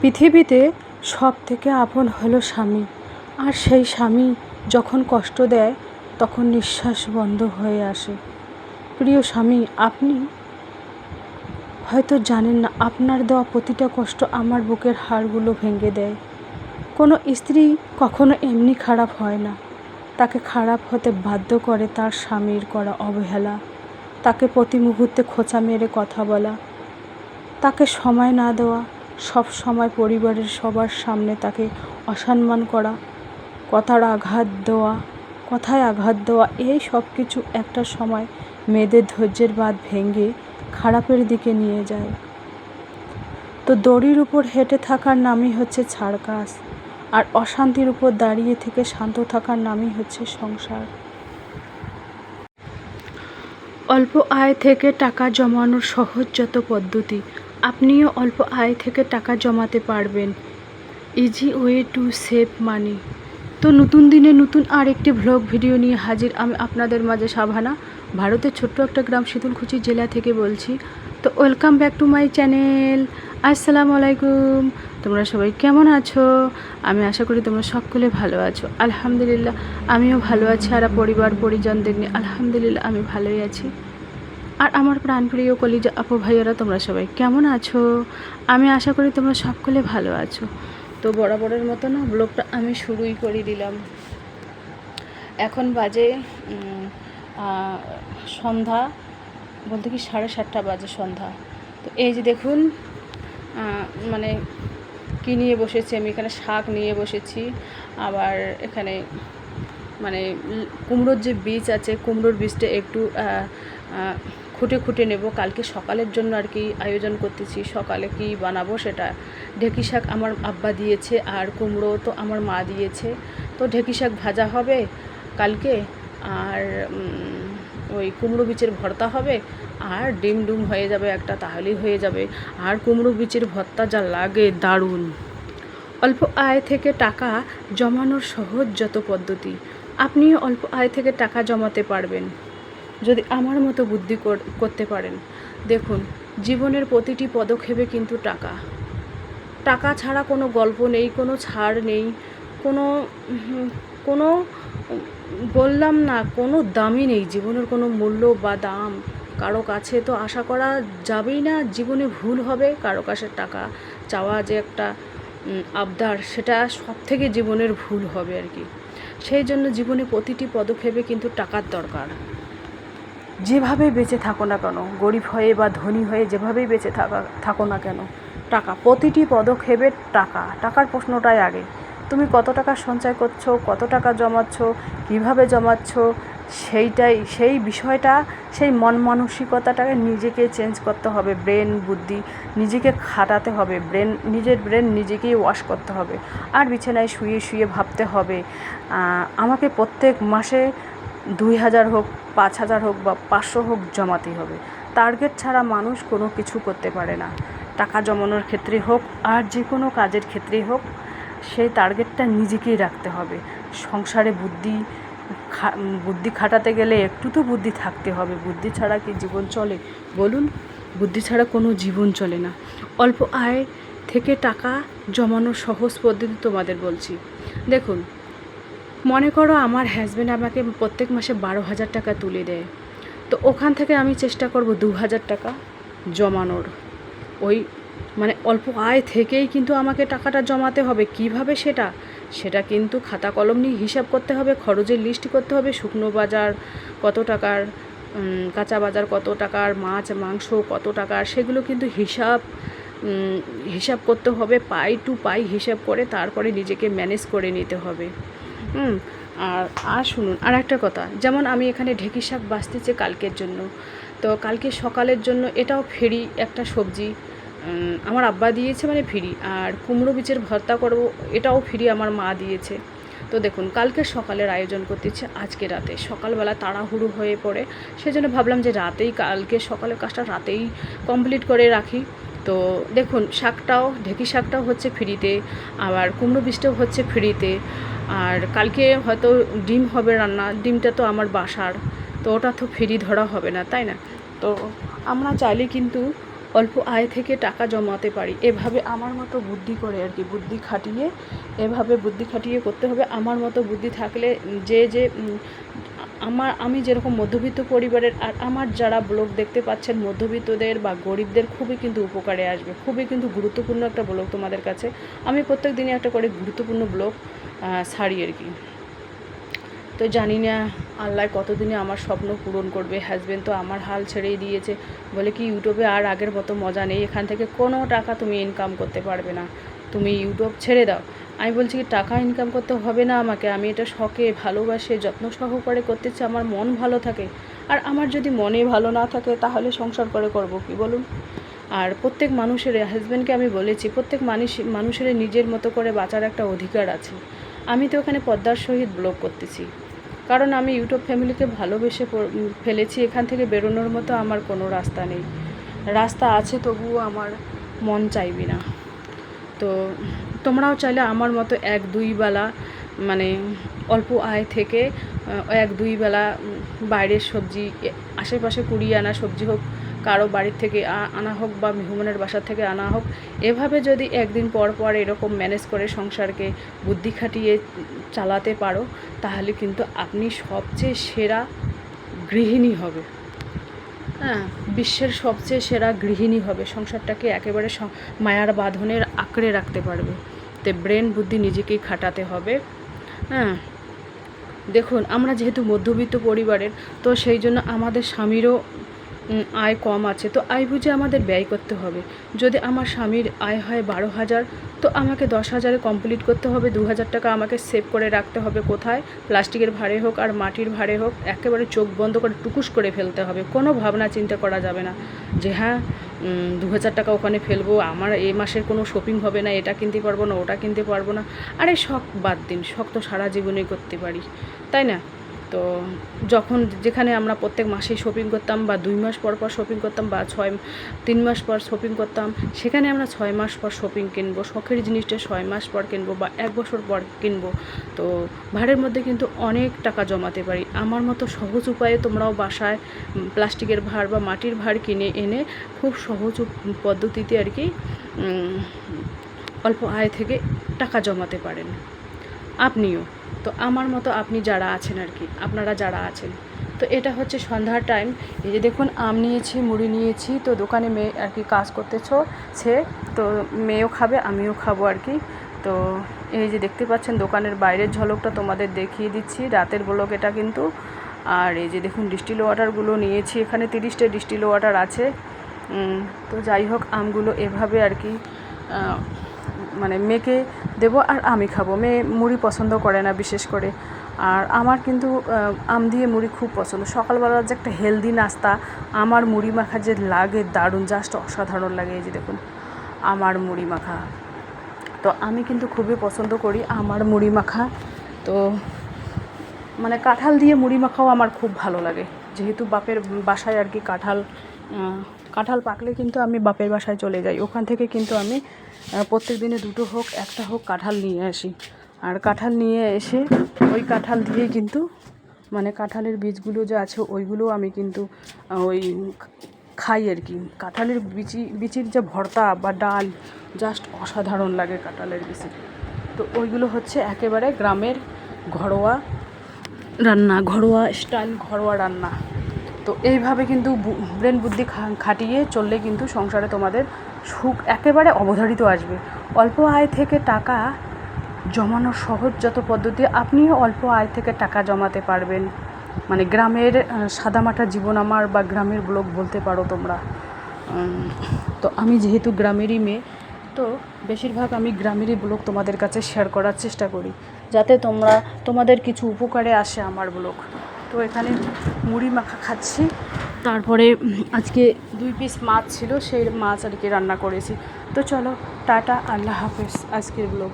পৃথিবীতে সব থেকে আপন হলো স্বামী। আর সেই স্বামী যখন কষ্ট দেয়, তখন নিঃশ্বাস বন্ধ হয়ে আসে। প্রিয় স্বামী, আপনি হয়তো জানেন না, আপনার দেওয়া প্রতিটা কষ্ট আমার বুকের হাড়গুলো ভেঙে দেয়। কোনো স্ত্রী কখনো এমনি খারাপ হয় না। তাকে খারাপ হতে বাধ্য করে তার স্বামীর করা অবহেলা। তাকে প্রতি মুহূর্তে খোঁচা মেরে কথা বলা। তাকে সময় না দেওয়া। সব সময় পরিবারের সবার সামনে তাকে অসম্মান করা, কথার আঘাত দেওয়া, কথায় আঘাত দেওয়া, এই সব কিছু একটা সময় মেয়েদের ধৈর্যের বাঁধ ভেঙে খারাপের দিকে নিয়ে যায়। তো দড়ির উপর হেঁটে থাকার নামই হচ্ছে ছাড়কাস আর অশান্তির উপর দাঁড়িয়ে থেকে শান্ত থাকার নামই হচ্ছে সংসার। অল্প আয় থেকে টাকা জমানোর সহজ যত পদ্ধতি আপনিও অল্প আয় থেকে টাকা জমাতে পারবেন। Easy way to save money তো নতুন দিনে নতুন আর একটি ভ্লগ ভিডিও নিয়ে হাজির আমি আপনাদের মাঝে সাভানা, ভারতের ছোট্ট একটা গ্রাম শীতলকুচি জেলা থেকে বলছি। তো welcome back to my channel আসসালামু আলাইকুম। তোমরা সবাই কেমন আছো? আমি আশা করি তোমরা সকলে ভালো আছো। আলহামদুলিল্লাহ, আমিও ভালো আছি আর পরিবার পরিজনদের নিয়ে। আলহামদুলিল্লাহ, আমি ভালোই আছি। আর আমার প্রাণপ্রিয় কলিজা আপু, ভাইয়ারা, তোমরা সবাই কেমন আছো? আমি আশা করি তোমরা সকলে ভালো আছো। তো বরাবরের মতো না, ব্লগটা আমি শুরুই করে দিলাম। এখন বাজে সন্ধ্যা, বলতে কি সাড়ে সাতটা বাজে সন্ধ্যা। তো এই যে দেখুন মানে কী নিয়ে বসেছি আমি, এখানে শাক নিয়ে বসেছি, আবার এখানে মানে কুমড়োর যে বীজ আছে, কুমড়োর বীজটা একটু খুঁটে খুঁটে নেব। কালকে সকালের জন্য আর কি আয়োজন করতেছি। সকালে কি বানাবো সেটা ঢেঁকি শাক আমার আব্বা দিয়েছে আর কুমড়ো তো আমার মা দিয়েছে। তো ঢেঁকি শাক ভাজা হবে কালকে আর ওই কুমড়ো বীজের ভর্তা হবে আর ডিম ডুম হয়ে যাবে একটা তাহলেই হয়ে যাবে। আর কুমড়ো বীজের ভর্তা যা লাগে দারুণ। অল্প আয় থেকে টাকা জমানোর সহজ যত পদ্ধতি। আপনিও অল্প আয় থেকে টাকা জমাতে পারবেন। যদি আমার মতো বুদ্ধি কর- করতে পারেন। দেখুন, জীবনের প্রতিটি পদক্ষেপে কিন্তু টাকা। টাকা ছাড়া কোনো গল্প নেই, কোনো ছাড় নেই, কোনো কোনো, বললাম না, কোনো দামই নেই। জীবনের কোনো মূল্য বা দাম কারও কাছে তো আশা করা যাবেই না, জীবনে ভুল হবে। কারও কাছে টাকা চাওয়া যে একটা আবদার, সেটা সব থেকে জীবনের ভুল হবে আর কি। সেই জন্য জীবনে প্রতিটি পদক্ষেপে কিন্তু টাকার দরকার। যেভাবে বেঁচে থাকো না কেন, গরিব হয়ে বা ধনী হয়ে যেভাবেই বেঁচে থাকা, থাকো না কেন, টাকা, প্রতিটি পদক্ষেপে টাকা, টাকার প্রশ্নটাই আগে। তুমি কত টাকা সঞ্চয় করছ, কত টাকা জমাচ্ছ, কীভাবে জমাচ্ছ, সেইটাই, সেই বিষয়টা, সেই মন মানসিকতাটাকে নিজেকে চেঞ্জ করতে হবে ব্রেন বুদ্ধি, নিজেকে খাটাতে হবে ব্রেন নিজের ব্রেন নিজেকেই ওয়াশ করতে হবে। আর বিছানায় শুয়ে শুয়ে ভাবতে হবে আমাকে প্রত্যেক মাসে দুই হাজার হোক, পাঁচ হাজার হোক বা পাঁচশো হোক জমাতেই হবে। টার্গেট ছাড়া মানুষ কোনো কিছু করতে পারে না। টাকা জমানোর ক্ষেত্রে হোক আর যে কোনো কাজের ক্ষেত্রেই হোক, সেই টার্গেটটা নিজেকেই রাখতে হবে। সংসারে বুদ্ধি বুদ্ধি খাটাতে গেলে একটু তো বুদ্ধি থাকতে হবে। বুদ্ধি ছাড়া কি জীবন চলে? বলুন, বুদ্ধি ছাড়া কোনো জীবন চলে না। অল্প আয় থেকে টাকা জমানোর সহজ পদ্ধতি তোমাদের বলছি। দেখুন মনে করো আমার হাজব্যান্ড আমাকে প্রত্যেক মাসে বারো হাজার টাকা তুলে দেয়। তো ওখান থেকে আমি চেষ্টা করব দু হাজার টাকা জমানোর। ওই মানে অল্প আয় থেকেই কিন্তু আমাকে টাকাটা জমাতে হবে। কীভাবে সেটা? সেটা কিন্তু খাতা কলম নিয়ে হিসাব করতে হবে, খরচের লিস্ট করতে হবে, শুকনো বাজার কত টাকার কাঁচা বাজার কত টাকার, মাছ, মাংস কত টাকার, সেগুলো কিন্তু হিসাব হিসাব করতে হবে, পাই টু পাই হিসাব করে তারপরে নিজেকে ম্যানেজ করে নিতে হবে। হুম, আর আর শুনুন, আর একটা কথা, যেমন আমি এখানে ঢেঁকি শাক বাঁচতেছি কালকের জন্য, তো কালকে সকালের জন্য এটাও ফেরি একটা সবজি আমার আব্বা দিয়েছে মানে ফ্রি, আর কুমড়ো বীজের ভর্তা করব, এটাও ফ্রি আমার মা দিয়েছে। তো দেখুন, কালকে সকালের আয়োজন করতেছে, আজকে রাতে, সকালবেলা তাড়াহুড়ো হয়ে পড়ে, সেজন্য ভাবলাম যে রাতেই কালকে সকালের কাজটা রাতেই কমপ্লিট করে রাখি। তো দেখুন, শাকটাও, ঢেঁকি শাকটাও হচ্ছে ফ্রিতে আবার কুমড়ো বীজটাও হচ্ছে ফ্রিতে আর কালকে হয়তো ডিম হবে রান্না, ডিমটা তো আমার বাসার, তো ওটা তো ফ্রি ধরা হবে না, তাই না? তো আমরা চাইলে কিন্তু অল্প আয় থেকে টাকা জমাতে পারি। এভাবে আমার মতো বুদ্ধি করে আর কি, বুদ্ধি খাটিয়ে, এভাবে বুদ্ধি খাটিয়ে করতে হবে। আমার মতো বুদ্ধি থাকলে যে যে আমার, আমি যেরকম মধ্যবিত্ত পরিবারের আর আমার যারা ব্লগ দেখতে পাচ্ছেন, মধ্যবিত্তদের বা গরিবদের খুবই কিন্তু উপকারে আসবে। খুবই কিন্তু গুরুত্বপূর্ণ একটা ব্লগ তোমাদের কাছে। আমি প্রত্যেক দিনই একটা করে গুরুত্বপূর্ণ ব্লগ ছাড়ি আর কি। তো জানি না আল্লাহ কতদিনে আমার স্বপ্ন পূরণ করবে। হাজবেন্ড তো আমার হাল ছেড়েই দিয়েছে। বলে কি, ইউটিউবে আর আগের মতো মজা নেই। এখান থেকে কোনো টাকা তুমি ইনকাম করতে পারবে না। তুমি ইউটিউব ছেড়ে দাও। আমি বলছি কি, টাকা ইনকাম করতে হবে না আমাকে। আমি এটা শখে, ভালোবাসে, যত্ন সহকারে করতে চাই আমার মন ভালো থাকে। আর আমার যদি মনে ভালো না থাকে, তাহলে সংসার করে করব কি বলুন? আর প্রত্যেক মানুষের হাজব্যান্ডকে আমি বলেছি, প্রত্যেক মানুষ, মানুষের নিজের মতো করে বাঁচার একটা অধিকার আছে। আমি তো ওখানে পদ্মার সহিত ব্লগ করতেছি। কারণ আমি ইউটিউব ফ্যামিলিকে ভালোবেসে ফেলেছি, এখান থেকে বেরোনোর মতো আমার কোনো রাস্তা নেই। রাস্তা আছে তবুও আমার মন চাইবি না। তো তোমরাও চাইলে আমার মতো এক দুই বেলা মানে অল্প আয় থেকে এক দুই বেলা বাইরের সবজি আশেপাশে কুড়িয়ে আনা সবজি হোক, কারও বাড়ির থেকে আনা হোক বা মেহমানের বাসা থেকে আনা হোক, এভাবে যদি একদিন পর পর এরকম ম্যানেজ করে সংসারকে বুদ্ধি খাটিয়ে চালাতে পারো, তাহলে কিন্তু আপনি সবচেয়ে সেরা গৃহিণী হবে। হ্যাঁ বিশ্বের সবচেয়ে সেরা গৃহিণী হবে। সংসারটাকে একেবারে মায়ার বাঁধনের আঁকড়ে রাখতে পারবে। তে ব্রেন বুদ্ধি নিজেকেই খাটাতে হবে। হ্যাঁ দেখুন, আমরা যেহেতু মধ্যবিত্ত পরিবারের, তো সেই জন্য আমাদের স্বামীরও আয় কম আছে, তো আয় বুঝে আমাদের ব্যয় করতে হবে। যদি আমার স্বামীর আয় হয় বারো হাজার, তো আমাকে দশ হাজারে কমপ্লিট করতে হবে, দু হাজার টাকা আমাকে সেভ করে রাখতে হবে কোথায়? প্লাস্টিকের ভাড়ে হোক আর মাটির ভাড়ে হোক, একেবারে চোখ বন্ধ করে টুকুস করে ফেলতে হবে, কোনো ভাবনা চিন্তা করা যাবে না। যে হ্যাঁ দু হাজার টাকা ওখানে ফেলব, আমার এ মাসের কোনো শপিং হবে না, এটা কিনতে পারব না, ওটা কিনতে পারব না। আরে শখ বাদ দিন, শখ তো সারা জীবনেই করতে পারি, তাই না? তো যখন যেখানে আমরা প্রত্যেক মাসেই শপিং করতাম বা দুই মাস পর পর শপিং করতাম বা ছয়, তিন মাস পর শপিং করতাম, সেখানে আমরা ছয় মাস পর শপিং কিনবো, শখের জিনিসটা ছয় মাস পর কিনবো বা এক বছর পর কিনবো। তো ভাড়ের মধ্যে কিন্তু অনেক টাকা জমাতে পারি। আমার মতো সহজ উপায়ে তোমরাও বাসায় প্লাস্টিকের ভাড় বা মাটির ভাড় কিনে এনে খুব সহজ পদ্ধতিতে আর কি অল্প আয় থেকে টাকা জমাতে পারেন। আপনিও। তো আমার মতো আপনি যারা আছেন আর কি, আপনারা যারা আছেন। তো এটা হচ্ছে সন্ধ্যার টাইম এই যে দেখুন, আম নিয়েছি, মুড়ি নিয়েছি, তো দোকানে মেয়ে আর কি কাজ করতেছ সে, তো মেয়েও খাবে, আমিও খাব আর কি। তো এই যে দেখতে পাচ্ছেন, দোকানের বাইরের ঝলকটা তোমাদের দেখিয়ে দিচ্ছি, রাতের ব্লক এটা কিন্তু। আর এই যে দেখুন ডিস্টিল ওয়াটারগুলো নিয়েছি, এখানে তিরিশটা ডিস্টিল ওয়াটার আছে। তো যাই হোক, আমগুলো এভাবে আর কি মানে মেয়েকে দেবো আর আমি খাব। মেয়ে মুড়ি পছন্দ করে না বিশেষ করে। আর আমার কিন্তু আম দিয়ে মুড়ি খুব পছন্দ। সকালবেলার যে একটা হেলদি নাস্তা, আমার মুড়ি মাখা যে লাগে দারুণ, জাস্ট অসাধারণ লাগে এই যে দেখুন, আমার মুড়ি মাখা। তো আমি কিন্তু খুবই পছন্দ করি আমার মুড়ি মাখা। তো মানে কাঁঠাল দিয়ে মুড়ি মাখাও আমার খুব ভালো লাগে। যেহেতু বাপের বাসায় আর কি কাঁঠাল কাঁঠাল পাকলে কিন্তু আমি বাপের বাসায় চলে যাই। ওখান থেকে কিন্তু আমি প্রত্যেক দিনে দুটো হোক, একটা হোক কাঁঠাল নিয়ে আসি। আর কাঁঠাল নিয়ে এসে ওই কাঁঠাল দিয়েই কিন্তু মানে কাঁঠালের বীজগুলো যে আছে ওইগুলো আমি কিন্তু ওই খাই আর কি। কাঁঠালের বিচি, বিচির যে ভর্তা বা ডাল, জাস্ট অসাধারণ লাগে কাঁঠালের বিচি। তো ওইগুলো হচ্ছে একেবারে গ্রামের ঘরোয়া রান্না, ঘরোয়া স্টাইল ঘরোয়া রান্না। তো এইভাবে কিন্তু ব্রেন বুদ্ধি খাটিয়ে চললে কিন্তু সংসারে তোমাদের সুখ একেবারে অবধারিত আসবে। অল্প আয় থেকে টাকা জমানোর সহজ যত পদ্ধতি, আপনিও অল্প আয় থেকে টাকা জমাতে পারবেন। মানে গ্রামের সাদামাটা জীবন আমার বা গ্রামের ব্লগ বলতে পারো তোমরা। তো আমি যেহেতু গ্রামেরই মেয়ে, তো বেশিরভাগ আমি গ্রামেরই ব্লগ তোমাদের কাছে শেয়ার করার চেষ্টা করি। যাতে তোমরা, তোমাদের কিছু উপকারে আসে আমার ব্লগ। তো এখানে মুড়ি মাখা খাচ্ছি। তারপরে আজকে দুই পিস মাছ ছিল, সেই মাছ আর কি রান্না করেছি। তো চলো, টাটা, আল্লাহ হাফেজ, আজকের ব্লগ